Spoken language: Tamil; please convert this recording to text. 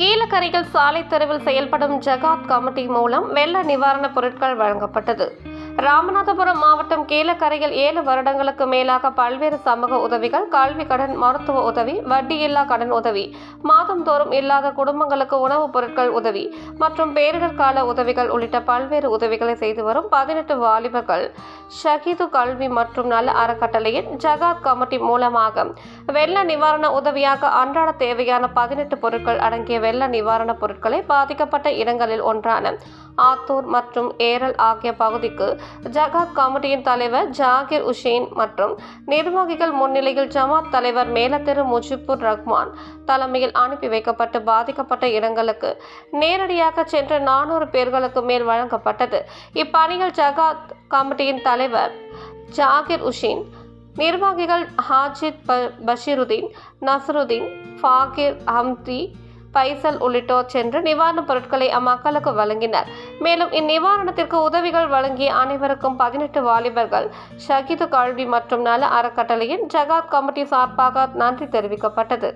கீழக்கரையில் சாலை தெருவில் செயல்படும் ஜகாத் கமிட்டி மூலம் வெள்ள நிவாரணப் பொருட்கள் வழங்கப்பட்டது. ராமநாதபுரம் மாவட்டம் கீழக்கரையில் ஏழு வருடங்களுக்கு மேலாக பல்வேறு சமூக உதவிகள் கல்வி கடன் மருத்துவ உதவி வட்டியில்லா கடன் உதவி மாதந்தோறும் இல்லாத குடும்பங்களுக்கு உணவுப் பொருட்கள் உதவி மற்றும் பேரிடர் கால உதவிகள் உள்ளிட்ட பல்வேறு உதவிகளை செய்து வரும் பதினெட்டு வாலிபர்கள். ஷஹீது கல்வி மற்றும் நல அறக்கட்டளையின் ஜகாத் கமிட்டி மூலமாக வெள்ள நிவாரண உதவியாக அன்றாட தேவையான பதினெட்டு பொருட்கள் அடங்கிய வெள்ள நிவாரணப் பொருட்களை பாதிக்கப்பட்ட இடங்களில் ஒன்றான ஆத்தூர் மற்றும் ஏரல் ஆகிய பகுதிக்கு ஜகாத் கமிட்டியின் தலைவர் ஜாகிர் உஷேன் மற்றும் நிர்வாகிகள் முன்னிலையில் ஜமாத் தலைவர் மேலத்தெரு முஜிபுர் ரஹ்மான் தலைமையில் அனுப்பி வைக்கப்பட்டு பாதிக்கப்பட்ட இடங்களுக்கு நேரடியாக சென்ற நானூறு பேர்களுக்கு மேல் வழங்கப்பட்டது. இப்பணியில் ஜகாத் கமிட்டியின் தலைவர் ஜாகிர் உஷேன் நிர்வாகிகள் ஹாஜித் ப- பஷீருதீன் நசருதீன் ஃபாகிர் ஹம்தி பைசல் உள்ளிட்டோர் சென்று நிவாரணப் பொருட்களை அம்மக்களுக்கு வழங்கினர். மேலும் இந்நிவாரணத்திற்கு உதவிகள் வழங்கிய அனைவருக்கும் பதினெட்டு வாலிபர்கள் ஷகிது கல்வி மற்றும் நல அறக்கட்டளையின் ஜகாத் கமிட்டி சார்பாக நன்றி தெரிவிக்கப்பட்டது.